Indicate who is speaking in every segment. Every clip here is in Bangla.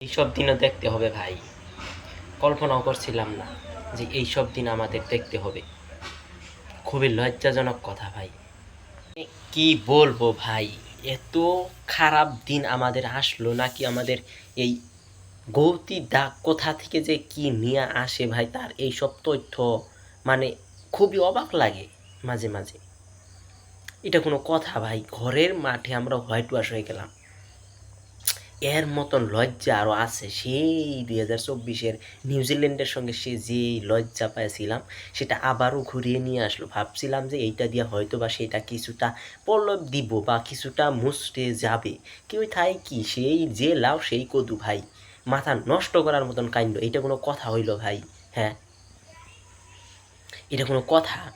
Speaker 1: এইসব দিনও দেখতে হবে ভাই। কল্পনাও করছিলাম না যে এইসব দিন আমাদের দেখতে হবে। খুবই লজ্জাজনক কথা ভাই। কি বলব ভাই, এত খারাপ দিন আমাদের আসলো নাকি আমাদের এই গৌতি দাগ কোথা থেকে যে কি নিয়ে আসে ভাই তার এইসব তথ্য মানে খুবই অবাক লাগে মাঝে মাঝে। এটা কোনো কথা ভাই, ঘরের মাঠে আমরা হোয়াইট ওয়াশ হয়ে গেলাম। এর মতন লজ্জা আরও আছে। সেই দুই হাজার চব্বিশের নিউজিল্যান্ডের সঙ্গে সে যে লজ্জা পাইছিলাম, সেটা আবারও ঘুরিয়ে নিয়ে আসলো। ভাবছিলাম যে এইটা দিয়ে হয়তো বা সেটা কিছুটা পল্লব দিব বা কিছুটা মুছতে যাবে। কেউ থাই কি, সেই যে লাও সেই কদু ভাই। মাথা নষ্ট করার মতন কাণ্ড, এটা কোনো কথা হইল ভাই? হ্যাঁ। এটা কোনো কথা?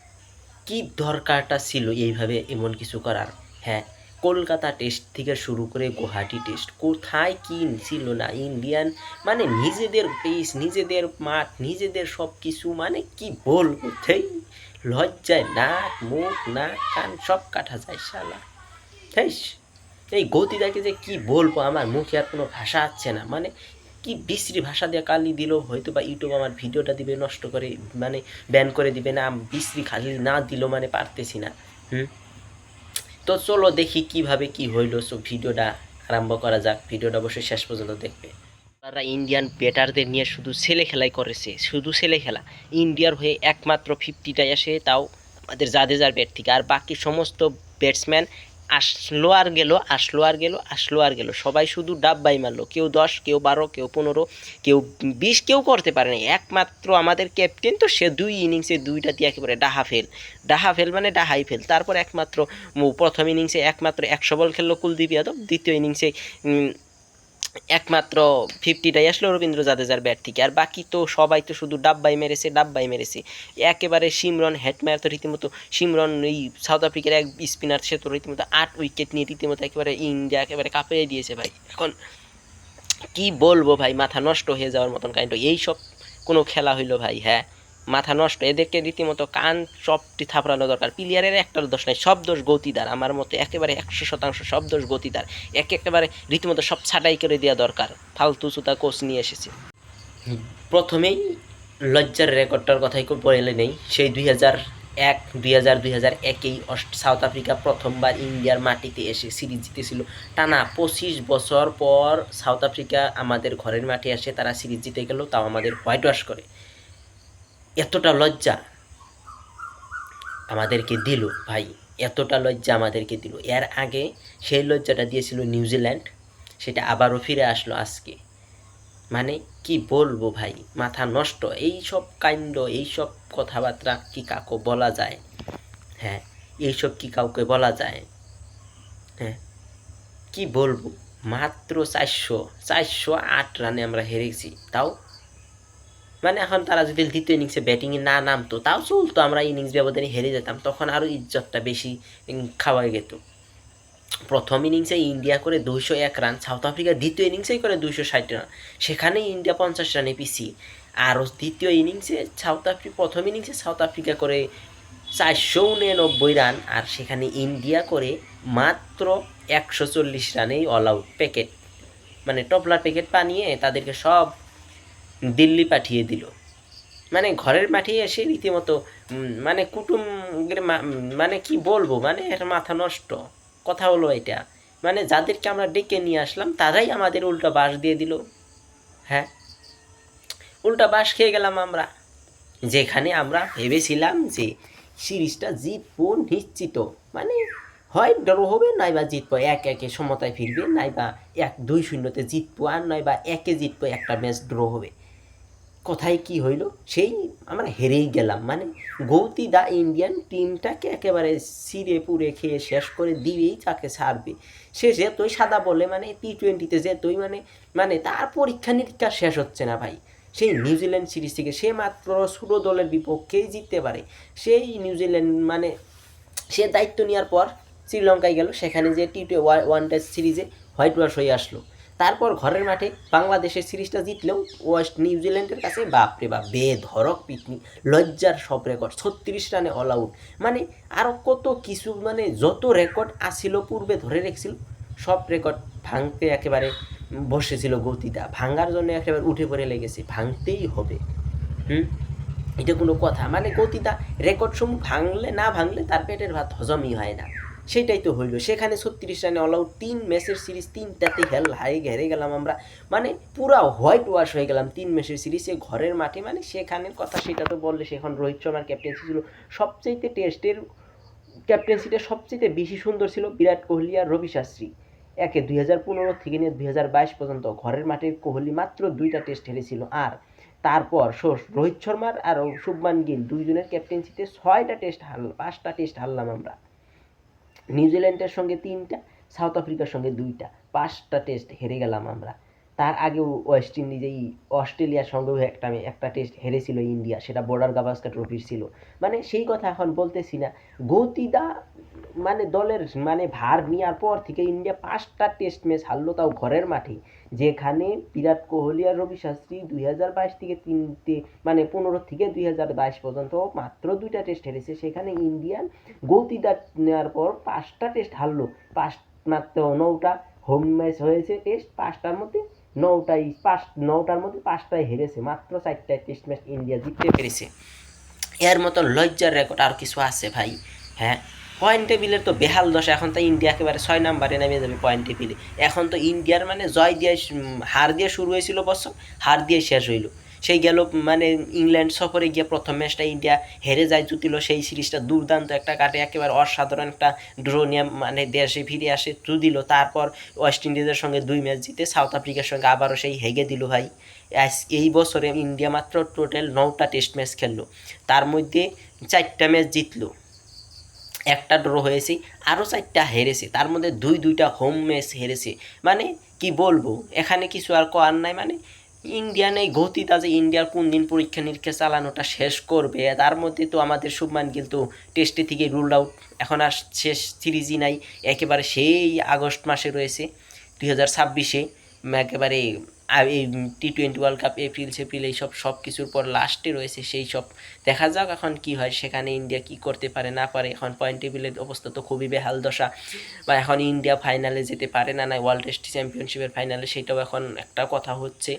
Speaker 1: কি দরকারটা ছিল এইভাবে এমন কিছু করার? হ্যাঁ। কলকাতা টেস্ট থেকে শুরু করে গুয়াহাটি টেস্ট কোথায় কি ছিল না ইন্ডিয়ান মানে নিজেদের পেস নিজেদের মাঠ, নিজেদের সব কিছু মানে কি বলব সেই লজ্জায় নাক, মুখ, নাক, কান, সব কাটা যায় শালা হেস এই গতিটাকে যে কি বলব, আমার মুখে আর কোনো ভাষা আসছে না মানে কি বিশ্রী ভাষা দিয়ে কালি দিল হয়তো বা ইউটিউব আমার ভিডিওটা দিবে, নষ্ট করে মানে ব্যান করে দিবে, না, বিশ্রী খালি না দিল মানে পারতেছি না, হুম? তো চলো দেখি কীভাবে কি হইল। সো ভিডিওটা আরম্ভ করা যাক। ভিডিওটা অবশ্যই শেষ পর্যন্ত দেখবে। তারা ইন্ডিয়ান ব্যাটারদের নিয়ে শুধু ছেলে খেলাই করেছে, শুধু ছেলে খেলা। ইন্ডিয়ার হয়ে একমাত্র ফিফটিটাই আসে, তাও আমাদের জাদেজার ব্যাট থেকে। আর বাকি সমস্ত ব্যাটসম্যান আসলো আর গেল, আসলো আর গেল, আসলো আর গেল। সবাই শুধু ডাব্বাই মারলো। কেউ দশ, কেউ বারো, কেউ পনেরো, কেউ বিশ, কেউ করতে পারেনি একমাত্র আমাদের ক্যাপ্টেন তো সে দুই ইনিংসে দুইটা দিয়ে একেবারে ডাহা ফেল ডাহা ফেল মানে ডাহাই ফেল তারপর একমাত্র প্রথম ইনিংসে একমাত্র একশো বল খেললো কুলদীপ যাদব। দ্বিতীয় ইনিংসে একমাত্র ফিফটিটাই আসলো রবীন্দ্র জাদেজার ব্যাট থেকে। আর বাকি তো সবাই তো শুধু ডাব্বাই মেরেছে ডাব্বাই মেরেছে। একেবারে সিমরন হেটমায়ার তো রীতিমতো, সিমরন এই সাউথ আফ্রিকার এক স্পিনার সে তো রীতিমতো আট উইকেট নিয়ে রীতিমতো একেবারে ইন্ডিয়া একেবারে কাঁপিয়ে দিয়েছে ভাই। এখন কি বলব ভাই, মাথা নষ্ট হয়ে যাওয়ার মতন কাইন্ড এই সব কোনো খেলা হইল ভাই হ্যাঁ? মাথা নষ্ট এদেরকে রীতিমতো কান সবটি থাপড়ানো দরকার। প্লেয়ারের একটার দোষ নাই সব দোষ গতিদার আমার মতে একেবারে একশো শতাংশ সব দোষ গতিদার। এক একেবারে রীতিমতো সব ছাটাই করে দেওয়া দরকার। ফালতু সুতা কোচ নিয়ে এসেছে। প্রথমেই লজ্জার রেকর্ডটার কথাই বলে নেই। সেই দুই হাজার এক দুই হাজার দুই হাজার একেই সাউথ আফ্রিকা প্রথমবার ইন্ডিয়ার মাটিতে এসে সিরিজ জিতেছিল। টানা পঁচিশ বছর পর সাউথ আফ্রিকা আমাদের ঘরের মাঠে এসে তারা সিরিজ জিতে গেল তাও আমাদের হোয়াইট ওয়াশ করে। এতটা লজ্জা আমাদেরকে দিল, ভাই, এতটা লজ্জা আমাদেরকে দিল। এর আগে সেই লজ্জাটা দিয়েছিল নিউজিল্যান্ড, সেটা আবারও ফিরে আসলো আজকে। মানে কি বলব ভাই, মাথা নষ্ট। এই সব কাণ্ড, এই সব কথাবার্তা কি কাকু বলা যায়? হ্যাঁ এইসব কি কাউকে বলা যায়? হ্যাঁ কি বলব? মাত্র চারশো চারশো আট রানে আমরা হেরেছি। তাও মানে এখন তারা যদি দ্বিতীয় ইনিংসে ব্যাটিংয়ে না নামতো, তাও চলতো, আমরা ইনিংস ব্যবধানে হেরে যেতাম, তখন আরও ইজ্জতটা বেশি খাওয়া যেত। প্রথম ইনিংসে ইন্ডিয়া করে দুইশো এক রান সাউথ আফ্রিকা দ্বিতীয় ইনিংসেই করে দুইশো ষাট রান সেখানে ইন্ডিয়া পঞ্চাশ রানে পিছিয়ে। আর দ্বিতীয় ইনিংসে সাউথ আফ্রিকা প্রথম ইনিংসে সাউথ আফ্রিকা করে চারশো উননব্বই রান আর সেখানে ইন্ডিয়া করে মাত্র একশো চল্লিশ রানেই অল আউট প্যাকেট মানে টপলার প্যাকেট বানিয়ে তাদেরকে সব দিল্লি পাঠিয়ে দিল। মানে ঘরের মাঠে এসে রীতিমতো মানে কুটুমের মানে কি বলব মানে এর মাথা নষ্ট। কথা হলো এটা। মানে যাদেরকে আমরা ডেকে নিয়ে আসলাম, তারাই আমাদের উল্টা বাস দিয়ে দিল। হ্যাঁ? উল্টা বাস খেয়ে গেলাম আমরা। যেখানে আমরা ভেবেছিলাম যে সিরিজটা জিতবো নিশ্চিত। মানে হয় ড্র হবে নয়বা জিতবো। এক একে সমতায় ফিরবে নয়বা এক দুই শূন্যতে জিতবো, আর নয়বা একে জিতবো, একটা ম্যাচ ড্র হবে। কোথায় কি হইল? সেই আমরা হেরেই গেলাম। মানে গৌতি দা ইন্ডিয়ান টিমটাকে একেবারে সিরে পুরে খেয়ে শেষ করে দিবেই তাকে ছাড়বে। সে যেতই সাদা বলে মানে টি টোয়েন্টিতে যেতই মানে মানে তার পরীক্ষা নিরীক্ষা শেষ হচ্ছে না ভাই। সেই নিউজিল্যান্ড সিরিজ থেকে সে মাত্র ছোটো দলের বিপক্ষেই জিততে পারে। সেই নিউজিল্যান্ড মানে সে দায়িত্ব নেওয়ার পর শ্রীলঙ্কায় গেল। সেখানে যে টি ওয়ান টেস্ট সিরিজে হোয়াইট ওয়াশ হয়ে আসলো। তারপর ঘরের মাঠে বাংলাদেশের সিরিজটা জিতলেও ওয়েস্ট নিউজিল্যান্ডের কাছে, বাপরে বাপ বেধরক পিকনিক, লজ্জার সব রেকর্ড ছত্রিশ রানে অল আউট মানে আরও কত কিছু মানে যত রেকর্ড আসিল পূর্বে ধরে রেখেছিল, সব রেকর্ড ভাঙতে একেবারে বসেছিল গতিটা, ভাঙার জন্য একেবারে উঠে পড়ে লেগেছে, ভাঙতেই হবে। হুম? এটা কোনো কথা। মানে গতিটা রেকর্ড সমূহ ভাঙলে না ভাঙলে তার পেটের ভাত হজমই হয় না। সেটাই তো হইল। সেখানে ছত্রিশ রানে অল আউট তিন ম্যাচের সিরিজ তিনটাতে হেল হাই ঘেরে গেলাম আমরা। মানে পুরা হোয়াইট ওয়াশ হয়ে গেলাম তিন ম্যাচের সিরিজে ঘরের মাঠে। মানে সেখানের কথা সেটা তো বললে সেখন রোহিত শর্মার ক্যাপ্টেন্সি ছিল। সবচেয়ে টেস্টের ক্যাপ্টেন্সিটা সবচেয়ে বেশি সুন্দর ছিল বিরাট কোহলি আর রবি শাস্ত্রী। একে দুই হাজার পনেরো থেকে নিয়ে দুই হাজার বাইশ পর্যন্ত ঘরের মাঠে কোহলি মাত্র দুইটা টেস্ট হেরেছিল। আর তারপর রোহিত শর্মার আর শুভমান গিল দুইজনের ক্যাপ্টেন্সিতে ছয়টা টেস্ট হারল, পাঁচটা টেস্ট হারলাম আমরা। নিউজিল্যান্ডের সঙ্গে তিনটা, সাউথ আফ্রিকার সঙ্গে দুইটা, পাঁচটা টেস্ট হেরে গেলাম আমরা। তার আগেও ওয়েস্ট ইন্ডিজেই অস্ট্রেলিয়ার সঙ্গেও একটা একটা টেস্ট হেরেছিল ইন্ডিয়া, সেটা বর্ডার গাভাস্কার ট্রফির ছিল। মানে সেই কথা এখন বলতেছি না। গতিদা মানে দলের মানে ভার নেওয়ার পর থেকে ইন্ডিয়া পাঁচটা টেস্ট ম্যাচ হারলো তাও ঘরের মাঠে। যেখানে বিরাট কোহলি আর রবি শাস্ত্রী দুই হাজার বাইশ থেকে তিনটে মানে পনেরো থেকে দুই হাজার বাইশ পর্যন্ত মাত্র দুইটা টেস্ট হেরেছে। সেখানে ইন্ডিয়ান গতিদা নেওয়ার পর পাঁচটা টেস্ট হারলো। পাঁচ মাত্র নৌটা হোম ম্যাচ হয়েছে টেস্ট পাঁচটার মধ্যে নটাই, পাঁচ, নটার মধ্যে পাঁচটায় হেরেছে। মাত্র চারটায় টেস্ট ম্যাচ ইন্ডিয়া জিততে পেরেছে। এর মতো লজ্জার রেকর্ড আর কিছু আছে ভাই? হ্যাঁ? পয়েন্ট টেবিলের তো বেহাল দশা, এখন তো ইন্ডিয়া একেবারে ছয় নাম্বারে নেমে যাবে পয়েন্ট টেবিলে এখন তো ইন্ডিয়ার মানে জয় দিয়ে হার দিয়ে শুরু হয়েছিল বছর, হার দিয়ে শেষ হইল। সেই গেল মানে ইংল্যান্ড সফরে গিয়ে প্রথম ম্যাচটা ইন্ডিয়া হেরে যায়, জুতিল। সেই সিরিজটা দুর্দান্ত একটা কাটে, একেবারে অসাধারণ একটা ড্র নিয়ে মানে দেশে ফিরে আসে দিল। তারপর ওয়েস্ট ইন্ডিজের সঙ্গে দুই ম্যাচ জিতে সাউথ আফ্রিকার সঙ্গে আবারও সেই হেগে দিল ভাই। এই বছরে ইন্ডিয়া মাত্র টোটাল নটা টেস্ট ম্যাচ খেললো। তার মধ্যে চারটা ম্যাচ জিতলো। একটা ড্র হয়েছে আরও চারটা হেরেছে, তার মধ্যে দুই, দুইটা হোম ম্যাচ হেরেছে। মানে কি বলব, এখানে কিছু আর করার নাই মানে ইন্ডিয়ান এই গতিটা যে ইন্ডিয়ার কোন দিন পরীক্ষা নিরীক্ষা চালানোটা শেষ করবে, তার মধ্যে তো আমাদের শুভমান গিল তো টেস্টে থেকে রুল আউট এখন আর শেষ সিরিজই নাই, একেবারে সেই আগস্ট মাসে রয়েছে, দুই হাজার ছাব্বিশে, একেবারে এই T twenty world cup April সেপ্রিল এইসব সব কিছুর পর লাস্টে রয়েছে সেই সব। দেখা যাক এখন কি হয়, সেখানে ইন্ডিয়া কি করতে পারে, না পারে। এখন পয়েন্ট টেবিলের অবস্থা তো খুবই বেহাল দশা। বা এখন ইন্ডিয়া ফাইনালে যেতে পারে না না ওয়ার্ল্ড টেস্ট চ্যাম্পিয়নশিপের ফাইনালে সেটাও এখন একটা কথা হচ্ছে।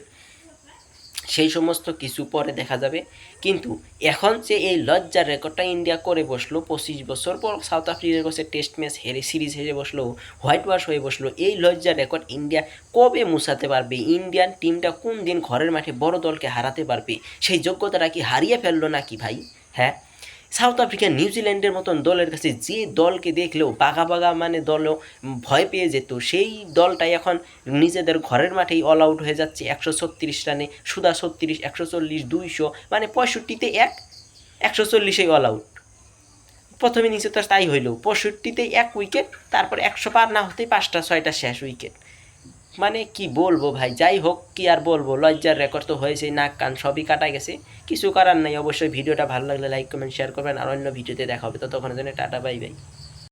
Speaker 1: সেই সমস্ত কিছু পরে দেখা যাবে। কিন্তু এখন যে এই লজ্জার রেকর্ডটা ইন্ডিয়া করে বসল, পঁচিশ বছর পর সাউথ আফ্রিকার কাছে টেস্ট ম্যাচ হেরে, সিরিজ হেরে বসল, হোয়াইট ওয়াশ হয়ে বসল, এই লজ্জার রেকর্ড ইন্ডিয়া কবে মুছাতে পারবে? ইন্ডিয়ান টিমটা কোন দিন ঘরের মাঠে বড় দলকে হারাতে পারবে? সেই যোগ্যতাটা কি হারিয়ে ফেলল নাকি ভাই? হ্যাঁ সাউথ আফ্রিকা নিউজিল্যান্ডের মতন দলের কাছে যে দলকে দেখলেও বাঘা বাঘা মানে দলও ভয় পেয়ে যেত, সেই দলটাই এখন নিজেদের ঘরের মাঠেই অল আউট হয়ে যাচ্ছে। একশো ছত্রিশ রানে সুদা ছত্রিশ, একশো চল্লিশ, দুইশো মানে পঁয়ষট্টিতে এক, একশো চল্লিশেই অল আউট প্রথমে নিচে তো তাই হইল, পঁয়ষট্টিতে এক উইকেট তারপর একশো পার না হতেই পাঁচটা, ছয়টা শেষ উইকেট মানে কি বলব ভাই, যাই হোক, কি আর বলব, লজ্জার রেকর্ড তো হয়েছে নাক কান সবই কাটা গেছে, কিছু করার নাই, অবশ্যই ভিডিওটা ভালো লাগলে লাইক কমেন্ট শেয়ার করবেন, আর অন্য ভিডিওতে দেখা হবে, ততক্ষণের জন্য টাটা বাই বাই